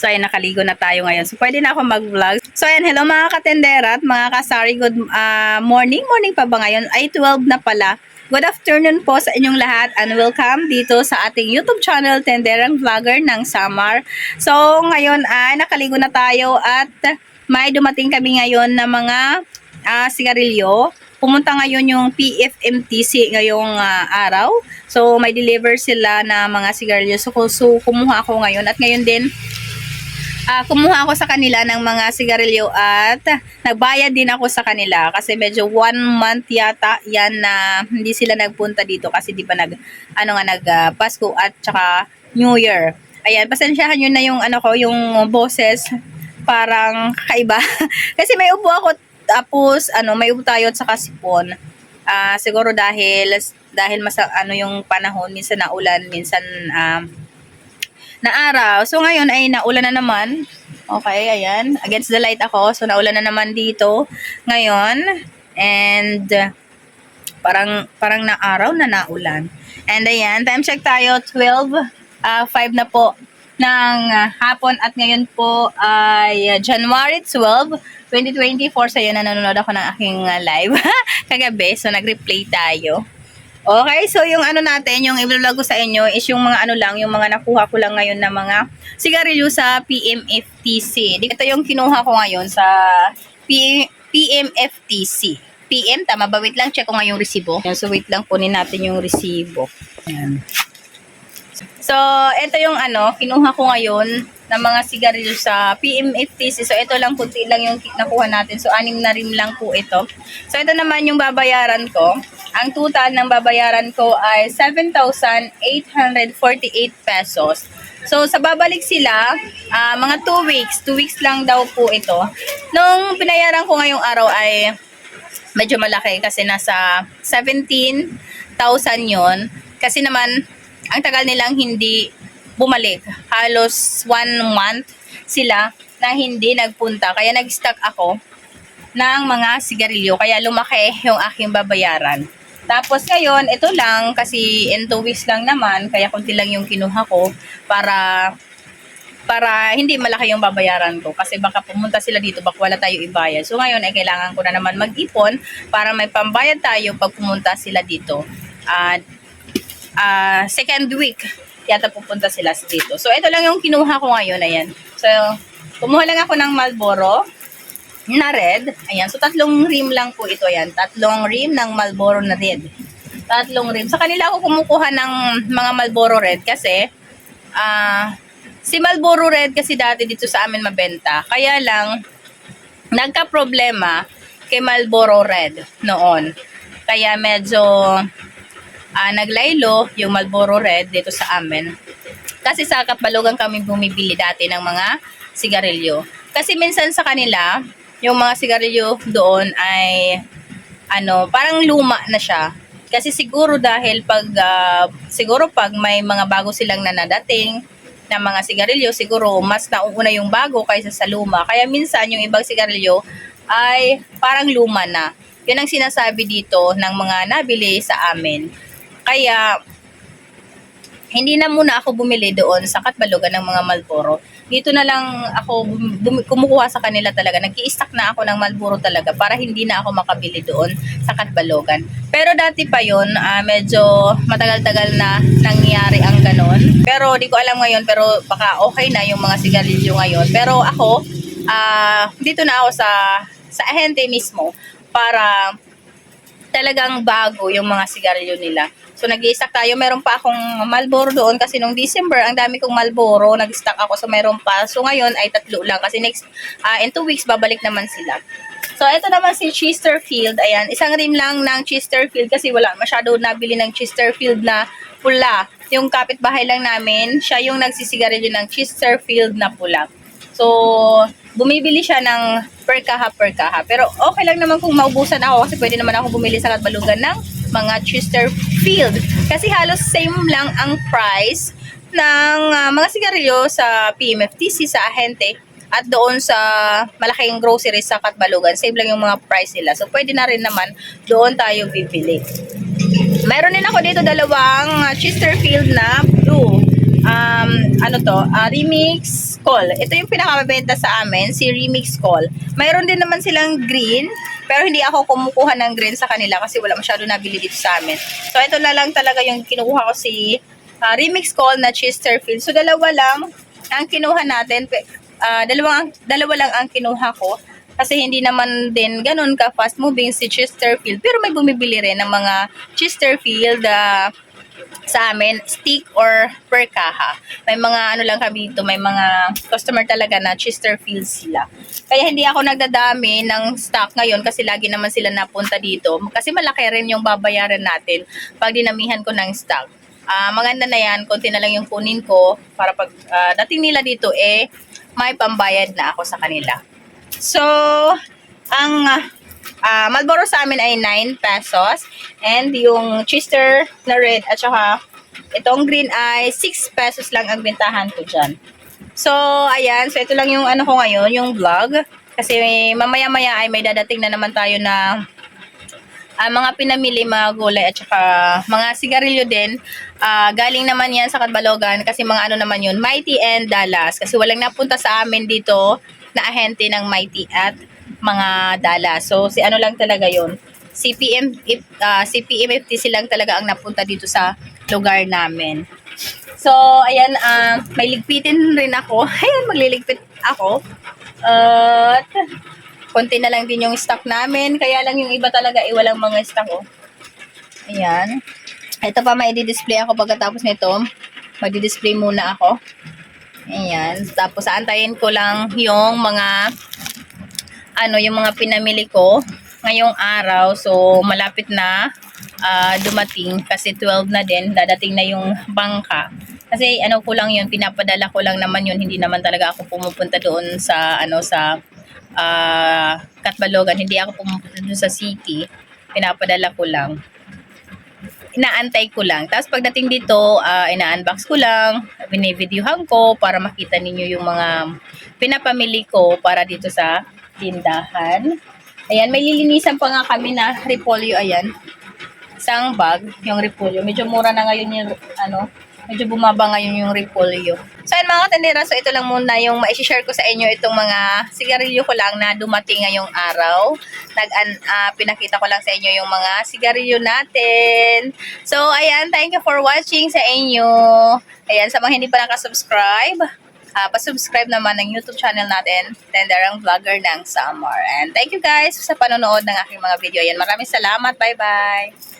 So, ayan, nakaligo na tayo ngayon. So, pwede na ako mag-vlog. So, ayan, hello mga katendera at mga kasari. Good ah, morning. Morning pa ba ngayon? Ay, 12 na pala. Good afternoon po sa inyong lahat and welcome dito sa ating YouTube channel, Tenderang Vlogger ng Samar. So, ngayon ay nakaligo na tayo at may dumating kami ngayon na mga ah, sigarilyo. Pumunta ngayon yung PFMTC ngayong ah, araw. So, may deliver sila na mga sigarilyo. So, so, kumuha ako ngayon at ngayon din Ah, kumuha ako sa kanila ng mga sigarilyo at nagbayad din ako sa kanila kasi medyo one month yata yan na hindi sila nagpunta dito kasi di ba nag ano nga nag ah, Pasko at saka New Year. Ayan, pasensyahan nyo na yung ano ko, yung boses parang kakaiba. kasi may upo ako tapos ano, may upo tayo at saka sipon. Ah, siguro dahil dahil mas ano yung panahon, minsan naulan, minsan um, na araw. So ngayon ay naulan na naman. Okay, ayan. Against the light ako. So naulan na naman dito ngayon. And parang parang na araw na naulan. And ayan, time check tayo 12 uh, 5 na po ng hapon at ngayon po ay January 12, 2024 sa iyo na nanonood ako ng aking live kagabi. So nag-replay tayo. Okay, so yung ano natin, yung i-vlog ko sa inyo is yung mga ano lang, yung mga nakuha ko lang ngayon na mga sigarilyo sa PMFTC. Ito yung kinuha ko ngayon sa P- PMFTC. PM, tama ba? Wait lang, check ko nga yung resibo. So wait lang, kunin natin yung resibo. Yan. So, ito yung ano, kinuha ko ngayon ng mga sigarilyo sa PMFTC. So, ito lang, kunti lang yung nakuha natin. So, anim na rin lang po ito. So, ito naman yung babayaran ko. Ang total ng babayaran ko ay 7,848 pesos. So, sa babalik sila, ah, mga 2 weeks. 2 weeks lang daw po ito. Nung binayaran ko ngayong araw ay medyo malaki kasi nasa 17,000 yon Kasi naman, ang tagal nilang hindi bumalik. Halos one month sila na hindi nagpunta. Kaya nag-stock ako ng mga sigarilyo. Kaya lumaki yung aking babayaran. Tapos ngayon, ito lang kasi in two weeks lang naman. Kaya kunti lang yung kinuha ko para para hindi malaki yung babayaran ko kasi baka pumunta sila dito baka wala tayo ibayad. So ngayon ay kailangan ko na naman mag-ipon para may pambayad tayo pag pumunta sila dito. At ah, second week yata pupunta sila dito. So ito lang yung kinuha ko ngayon, ayan. So kumuha lang ako ng Marlboro na red. Ayan, so tatlong rim lang po ito, ayan. Tatlong rim ng Marlboro na red. Tatlong rim. Sa kanila ako kumukuha ng mga Marlboro red kasi ah Si Marlboro Red kasi dati dito sa amin mabenta. Kaya lang, nagka-problema kay Marlboro Red noon. Kaya medyo ah, naglaylo yung Marlboro Red dito sa amin. Kasi sa Kapbalugan kami bumibili dati ng mga sigarilyo. Kasi minsan sa kanila, yung mga sigarilyo doon ay ano, parang luma na siya. Kasi siguro dahil pag ah, siguro pag may mga bago silang nanadating na mga sigarilyo, siguro mas nauuna yung bago kaysa sa luma. Kaya minsan yung ibang sigarilyo ay parang luma na. Yun ang sinasabi dito ng mga nabili sa amin. Kaya hindi na muna ako bumili doon sa Katbalogan ng mga Malboro. Dito na lang ako kumukuha sa kanila talaga. nag stock na ako ng Malboro talaga para hindi na ako makabili doon sa Katbalogan. Pero dati pa yon medyo matagal-tagal na nangyari ang ganon. Pero di ko alam ngayon, pero baka okay na yung mga sigarilyo ngayon. Pero ako, ah dito na ako sa sa ahente mismo para talagang bago yung mga sigarilyo nila. So nag stock tayo. Meron pa akong Malboro doon kasi nung December, ang dami kong Malboro. Nag-stock ako so meron pa. So ngayon ay tatlo lang kasi next, ah, in two weeks, babalik naman sila. So ito naman si Chesterfield. Ayan, isang rim lang ng Chesterfield kasi wala masyado nabili ng Chesterfield na pula. Yung kapitbahay lang namin, siya yung nagsisigarilyo ng Chesterfield na pula. So, bumibili siya ng per kaha per kaha. Pero okay lang naman kung maubusan ako kasi pwede naman ako bumili sa Katbalugan ng mga Chesterfield. Kasi halos same lang ang price ng ah, mga sigarilyo sa PMFTC, sa ahente, at doon sa malaking grocery sa Katbalugan. Same lang yung mga price nila. So, pwede na rin naman doon tayo bibili. Mayroon din ako dito dalawang ah, Chesterfield na blue. um, ano to, ah, Remix Call. Ito yung pinakamabenta sa amin, si Remix Call. Mayroon din naman silang green, pero hindi ako kumukuha ng green sa kanila kasi wala masyado nabili dito sa amin. So, ito na lang talaga yung kinukuha ko si ah, Remix Call na Chesterfield. So, dalawa lang ang kinuha natin. Pe- ah, dalawa, dalawa lang ang kinuha ko. Kasi hindi naman din ganun ka fast moving si Chesterfield. Pero may bumibili rin ng mga Chesterfield ah, sa amin, stick or per kaha. May mga ano lang kami dito, may mga customer talaga na Chesterfield sila. Kaya hindi ako nagdadami ng stock ngayon kasi lagi naman sila napunta dito. Kasi malaki rin yung babayaran natin pag dinamihan ko ng stock. Ah, maganda na yan, konti na lang yung kunin ko para pag ah, dating nila dito eh may pambayad na ako sa kanila. So, ang ah, Marlboro sa amin ay 9 pesos and yung Chester na red at saka itong green ay 6 pesos lang ang bentahan ko dyan. So, ayan. So, ito lang yung ano ko ngayon, yung vlog. Kasi mamaya-maya ay may dadating na naman tayo na ah, mga pinamili, mga gulay at saka mga sigarilyo din. Ah, galing naman yan sa Katbalogan kasi mga ano naman yun, Mighty and Dallas. Kasi walang napunta sa amin dito na ahente ng Mighty at mga Dallas. So, si ano lang talaga yon CPM, if, ah, CPMFT silang talaga ang napunta dito sa lugar namin. So, ayan, ah, may ligpitin rin ako. Ayan, magliligpit ako. At, konti na lang din yung stock namin. Kaya lang yung iba talaga, eh, walang mga stock, oh. Ayan. Ito pa, may display ako pagkatapos nito. Magdi-display muna ako. Ayan. Tapos, aantayin ko lang yung mga, ano, yung mga pinamili ko ngayong araw. So, malapit na ah, dumating kasi 12 na din. Dadating na yung bangka. Kasi ano ko lang yun, pinapadala ko lang naman yun. Hindi naman talaga ako pumupunta doon sa, ano, sa ah Katbalogan. Hindi ako pumupunta doon sa city. Pinapadala ko lang inaantay ko lang. Tapos pagdating dito, ah, ina-unbox ko lang, binivideohan ko para makita ninyo yung mga pinapamili ko para dito sa tindahan. Ayan, may lilinisan pa nga kami na repolyo, ayan. Isang bag, yung repolyo. Medyo mura na ngayon yung, ano, medyo bumaba ngayon yung repolyo. So, ayan mga katendera, so ito lang muna yung ma-share ko sa inyo itong mga sigarilyo ko lang na dumating ngayong araw. Nag, ah, pinakita ko lang sa inyo yung mga sigarilyo natin. So, ayan, thank you for watching sa inyo. Ayan, sa mga hindi pa nakasubscribe, uh, pasubscribe naman ng YouTube channel natin, Tenderang Vlogger ng Summer. And thank you guys sa panonood ng aking mga video. Ayan, maraming salamat. Bye-bye!